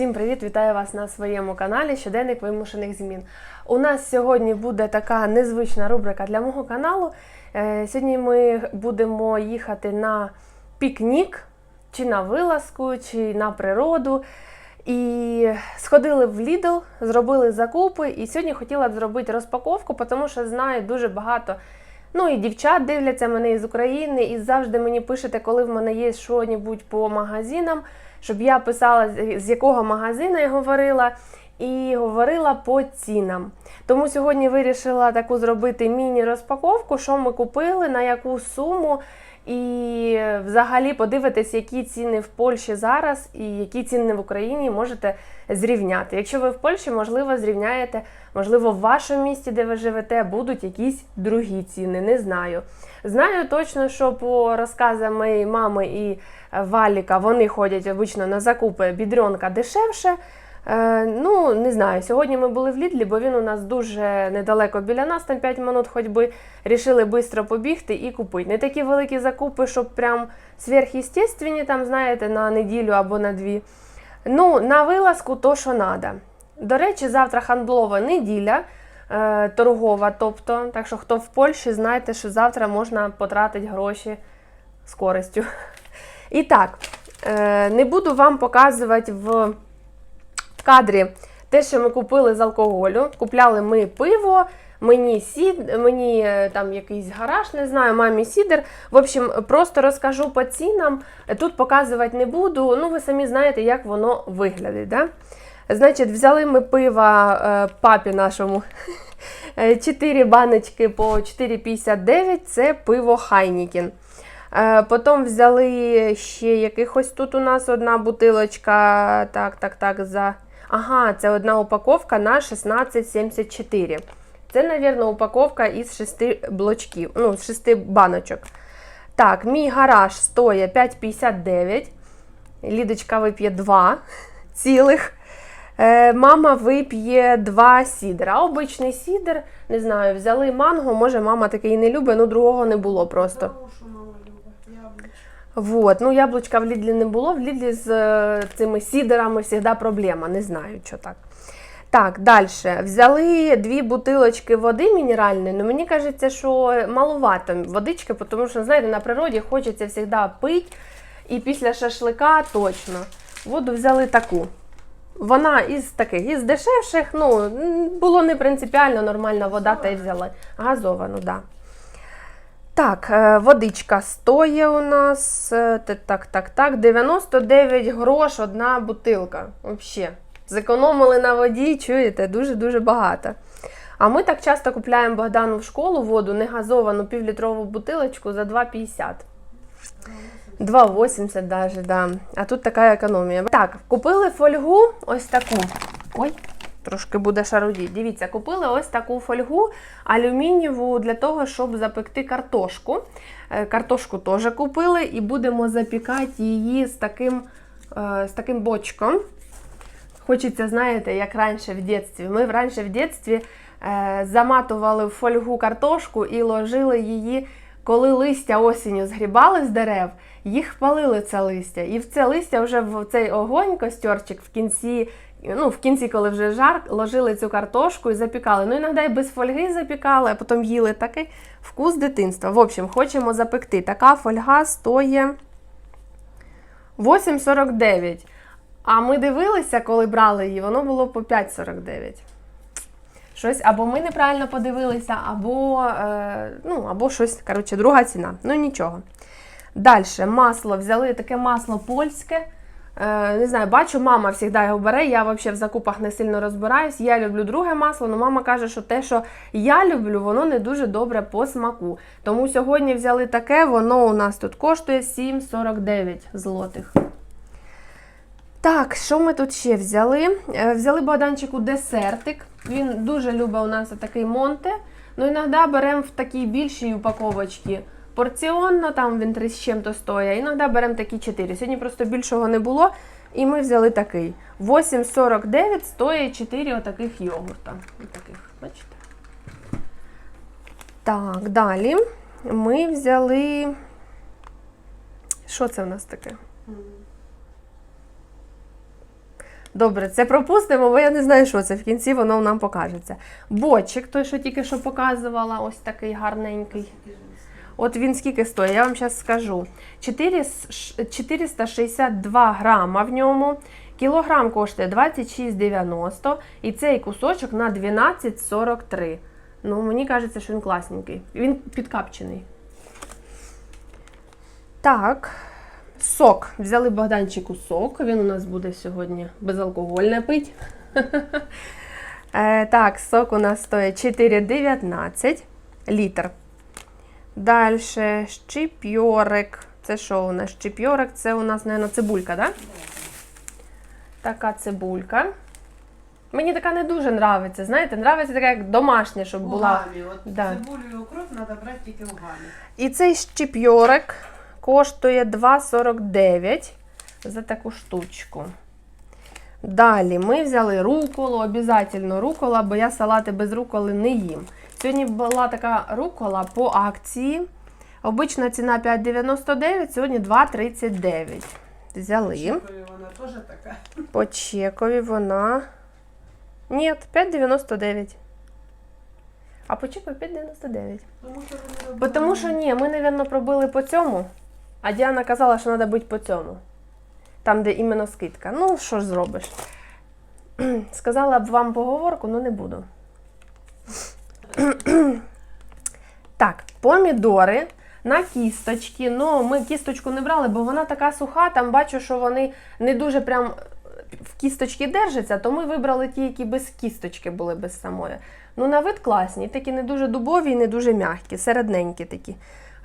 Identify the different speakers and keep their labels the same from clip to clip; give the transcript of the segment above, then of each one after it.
Speaker 1: Всім привіт! Вітаю вас на своєму каналі Щоденник вимушених змін. У нас сьогодні буде така незвична рубрика для мого каналу. Е, Сьогодні ми будемо їхати на пікнік, чи на вилазку, чи на природу. І сходили в Lidl, зробили закупи. І сьогодні хотіла б зробити розпаковку, тому що знаю дуже багато. Ну і дівчат дивляться мене із України, і завжди мені пишете, коли в мене є що-небудь по магазинам, щоб я писала, з- якого магазину я говорила, і говорила по цінам. Тому сьогодні вирішила таку зробити міні-розпаковку, що ми купили, на яку суму. І взагалі подивитись, які ціни в Польщі зараз і які ціни в Україні можете зрівняти. Якщо ви в Польщі, можливо, зрівняєте, можливо, в вашому місті, де ви живете, будуть якісь другі ціни. Не знаю. Знаю точно, що по розказам моєї мами і Валіка вони ходять обично на закупи бідрьонка дешевше. Е, ну, не знаю. Сьогодні ми були в Лідлі, бо він у нас дуже недалеко біля нас, там 5 минут ходьби. Рішили швидко побігти і купити. Не такі великі закупи, щоб прям сверхъестественні, там, знаєте, на неділю або на дві. Ну, на вилазку то, що треба. До речі, завтра хандлова неділя, е, торгова, тобто, так що хто в Польщі, знайте, що завтра можна потратити гроші з користю. І так, е, не буду вам показувати в в кадрі те, що ми купили з алкоголю. Купляли ми пиво, мені сід, мені е, там якийсь гараж, не знаю, мамі сідер. В общем, просто розкажу по цінам. Тут показувати не буду. Ну, ви самі знаєте, як воно виглядає. Да? Значить, взяли ми пива е, папі нашому. 4 баночки по 4,59 це пиво Хайнікін. Е, Потім взяли ще якихось тут у нас одна бутилочка. Так, так, так, за. Ага, це одна упаковка на 16,74. Це, мабуть, упаковка із 6 блочків, ну, з 6 баночок. Так, мій гараж стоїть 5,59. Лідочка вип'є 2 цілих. Е, мама вип'є 2 сідра. Обичний сідр, не знаю, взяли манго, може мама такий не любить, ну другого не було просто.
Speaker 2: Хорошу мама любить, яблучко.
Speaker 1: Вот. Ну, яблучка в Лідлі не було. В Лідлі з е, цими сідерами завжди проблема. Не знаю, що так. Так, далі. Взяли дві бутилочки води мінеральної. Ну, мені кажеться, що маловато водички, тому що, знаєте, на природі хочеться завжди пити. І після шашлика точно. Воду взяли таку. Вона із таких, із дешевших, ну, було не принципіально, нормальна вода, та й взяли. Газовану, так. Да. Так, е, водичка стоїть у нас. е, Так, так, так. 99 грош одна бутилка. Взагалі. Зекономили на воді, чуєте, дуже-дуже багато. А ми так часто купляємо Богдану в школу воду, не газовану півлітрову бутилочку за 2,50. 2,80 даже, да. А тут така економія. Так, купили фольгу ось таку. Ой, трошки буде шарудіть. Дивіться, купили ось таку фольгу алюмінієву для того, щоб запекти картошку. Е, Картошку теж купили і будемо запікати її з таким, е, з таким бочком. Хочеться, знаєте, як раніше в дитинстві. Ми раніше в дитинстві е, заматували в фольгу картошку і ложили її, коли листя осінню згрібали з дерев, їх палили це листя. І в це листя вже в цей огонь, костьорчик в кінці, ну, в кінці, коли вже жар, ложили цю картошку і запікали. Ну, іноді без фольги запікали, а потім їли такий вкус дитинства. В общем, хочемо запекти. Така фольга стоїть 8,49. А ми дивилися, коли брали її, воно було по 5,49. Щось або ми неправильно подивилися, або, е, ну, або щось, коротше, друга ціна. Ну нічого. Далі масло. Взяли таке масло польське. Е, не знаю, бачу, мама завжди його бере. Я взагалі в закупах не сильно розбираюсь. Я люблю друге масло, але мама каже, що те, що я люблю, воно не дуже добре по смаку. Тому сьогодні взяли таке, воно у нас тут коштує 7,49 злотих. Так, що ми тут ще взяли? Е, Взяли Богданчику десертик. Він дуже любить у нас такий монте. Ну, іноді беремо в такій більшій упаковочці порціонно, там він 3 з чим-то стоїть. Іноді беремо такі 4. Сьогодні просто більшого не було, і ми взяли такий. 8,49 стоїть 4 отаких йогурта. Отаких, бачите? Так, далі ми взяли. Що це в нас таке? Добре, це пропустимо, бо я не знаю, що це. В кінці воно нам покажеться. Бочик, той, що тільки що показувала, ось такий гарненький. От він скільки стоїть, я вам зараз скажу. 4 462 грама в ньому. Кілограм коштує 26,90 і цей кусочок на 12,43. Ну, мені кажеться, що він класненький. Він підкапчений. Так, сок. Взяли Богданчику сок. Він у нас буде сьогодні безалкогольне пить. Е, так, сок у нас стоїть 4,19 літр. Далі щипьорик. Це що у нас? Щипьорик, це у нас, мабуть, цибулька, так? Да? Така цибулька. Мені така не дуже нравиться. Знаєте, нравиться така як домашня, щоб була.
Speaker 2: гамі. От
Speaker 1: Да.
Speaker 2: цибулю і укроп треба брати тільки в гамі.
Speaker 1: І цей щипьорик коштує 2,49 за таку штучку. Далі ми взяли руколу, обов'язково рукола, бо я салати без руколи не їм. Сьогодні була така рукола по акції. Обична ціна 5,99, сьогодні 2,39. Взяли.
Speaker 2: Чекаю, вона теж така.
Speaker 1: По чекові вона. Ні, 5,99. А по чекові 5,99.
Speaker 2: Тому що робили
Speaker 1: тому що ні, ми, напевно, пробили по цьому, а Діана казала, що треба бути по цьому. Там, де іменно скидка. Ну, що ж зробиш? Сказала б вам поговорку, але не буду. так, помідори на кісточки. Ну, ми кісточку не брали, бо вона така суха, там бачу, що вони не дуже прям в кісточки держаться, то ми вибрали ті, які без кісточки були без самої. Ну, на вид класні, такі не дуже дубові і не дуже м'які, середненькі такі.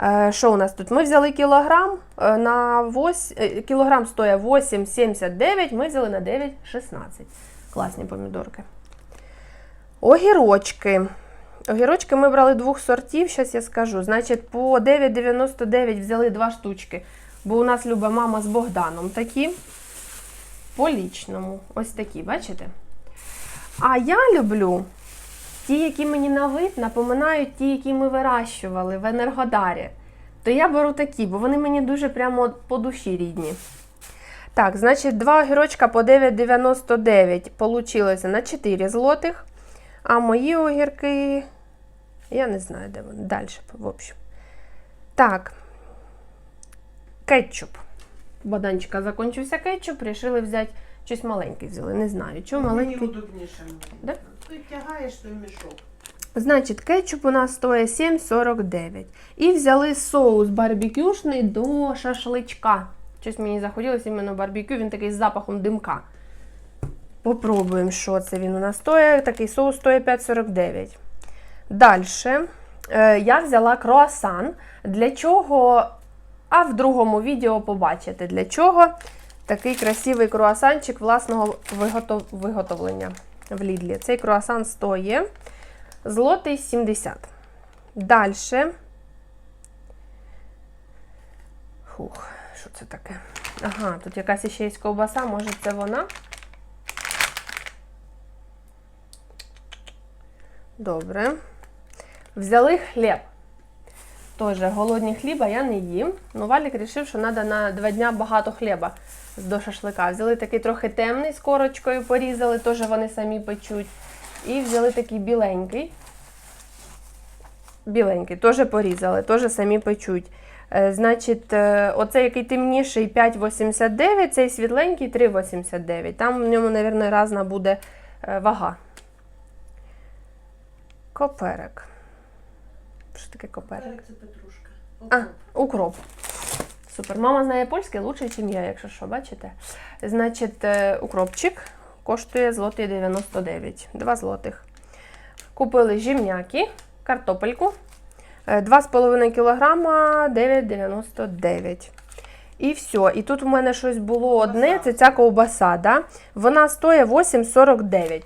Speaker 1: Е, Що у нас тут? Ми взяли кілограм е, на 8, е, кілограм стоїть 8,79, ми взяли на 9,16. Класні помідорки. Огірочки. Огірочки ми брали двох сортів, зараз я скажу. Значить, по 9,99 взяли два штучки, бо у нас люба мама з Богданом такі. По лічному. Ось такі, бачите? А я люблю ті, які мені на вид напоминають ті, які ми вирощували в Енергодарі. То я беру такі, бо вони мені дуже прямо по душі рідні. Так, значить, два огірочка по 9,99 получилося на 4 злотих. А мої огірки. Я не знаю, де вони. Далі, в общем. Так. Кетчуп. Баданчика закончився кетчуп, рішили взяти щось маленьке взяли. Не знаю, чому
Speaker 2: Мені
Speaker 1: маленький.
Speaker 2: удобніше.
Speaker 1: Да?
Speaker 2: Ти тягаєш той мішок.
Speaker 1: Значить, кетчуп у нас стоїть 7,49. І взяли соус барбекюшний до шашличка. Щось мені захотілося іменно барбекю, він такий з запахом димка. Попробуємо, що це він у нас стоїть. Такий соус стоїть 5,49. Далі е, я взяла круасан. Для чого? А в другому відео побачите, для чого такий красивий круасанчик власного виготов... виготовлення в Лідлі. Цей круасан стоїть злотий 70. Далі. Фух, що це таке? Ага, тут якась ще є ковбаса, може це вона? Добре. Взяли хліб. Тоже голодні хліба я не їм. Ну, Валік вирішив, що треба на два дня багато хліба до шашлика. Взяли такий трохи темний з корочкою, порізали, теж вони самі печуть. І взяли такий біленький. Біленький, теж порізали, теж самі печуть. Е, Значить, е, оцей який темніший 5,89, цей світленький 3,89. Там в ньому, мабуть, різна буде е, вага. Коперек. Що таке?
Speaker 2: Перець це петрушка.
Speaker 1: А,
Speaker 2: Укроп.
Speaker 1: Супер. Мама знає польське лучше, ніж я, якщо що, бачите. Значить, е, укропчик коштує злотий 99. 2 злотих. Купили жімняки, картопельку. е, 2,5 кг 9,99. І все. І тут у мене щось було одне, це ця ковбаса. Да? Вона стоїть 8,49.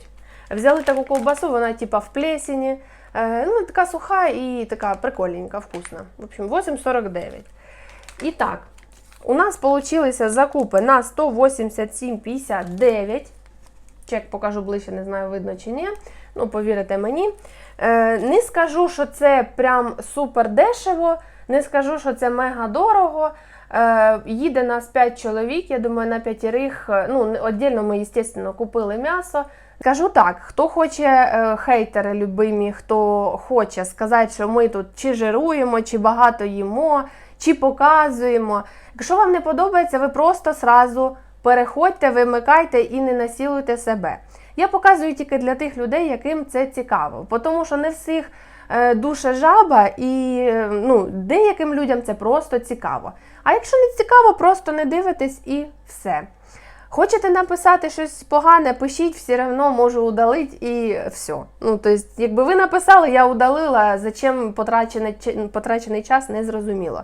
Speaker 1: Взяли таку ковбасу, вона типа в плесені. Е, ну, така суха і така прикольненька, вкусна. В общем, 8,49. І так, у нас получилися закупи на 187,59. Чек покажу ближче, не знаю, видно чи ні. Ну, повірите мені. Е, не скажу, що це прям супер дешево, не скажу, що це мега дорого. Е, їде нас 5 чоловік, я думаю, на п'ятірих. Ну, віддільно ми, звісно, купили м'ясо. Скажу так: хто хоче е, хейтери любимі, хто хоче сказати, що ми тут чи жируємо, чи багато їмо, чи показуємо. Якщо вам не подобається, ви просто сразу переходьте, вимикайте і не насілуйте себе. Я показую тільки для тих людей, яким це цікаво, тому що не всіх е, душа жаба, і е, ну, деяким людям це просто цікаво. А якщо не цікаво, просто не дивитесь і все. Хочете написати щось погане, пишіть, все одно можу удалити і все. Ну, тобто, якби ви написали, я удалила, зачем потрачений, потрачений час, не зрозуміло.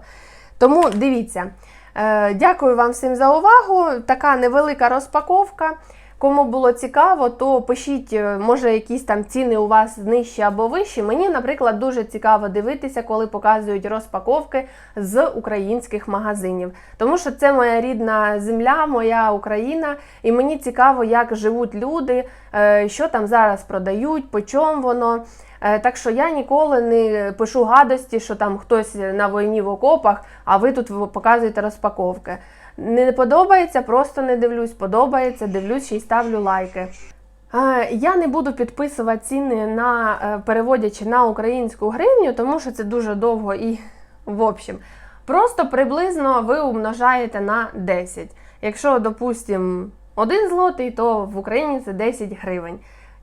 Speaker 1: Тому дивіться. Е, Дякую вам всім за увагу. Така невелика розпаковка. Кому було цікаво, то пишіть, е, може, якісь там ціни у вас нижчі або вищі. Мені, наприклад, дуже цікаво дивитися, коли показують розпаковки з українських магазинів. Тому що це моя рідна земля, моя Україна, і мені цікаво, як живуть люди, е, що там зараз продають, по чому воно. Е, Так що я ніколи не пишу гадості, що там хтось на війні в окопах, а ви тут показуєте розпаковки. Не подобається, просто не дивлюсь. Подобається, дивлюсь й ставлю лайки. Е, Я не буду підписувати ціни на е, переводячи на українську гривню, тому що це дуже довго і в общем. Просто приблизно ви умножаєте на 10. Якщо, допустимо, 1 злотий, то в Україні це 10 гривень.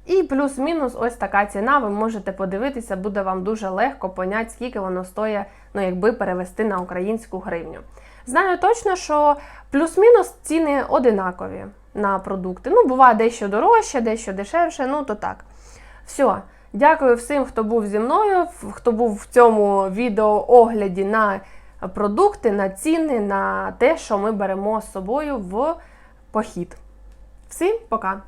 Speaker 1: І плюс-мінус ось така ціна. Ви можете подивитися, буде вам дуже легко поняти, скільки воно стоїть, ну якби перевести на українську гривню. Знаю точно, що плюс-мінус ціни одинакові на продукти. Ну, буває дещо дорожче, дещо дешевше, ну то так. Все. Дякую всім, хто був зі мною, хто був в цьому відеоогляді на продукти, на ціни, на те, що ми беремо з собою в похід. Всім пока!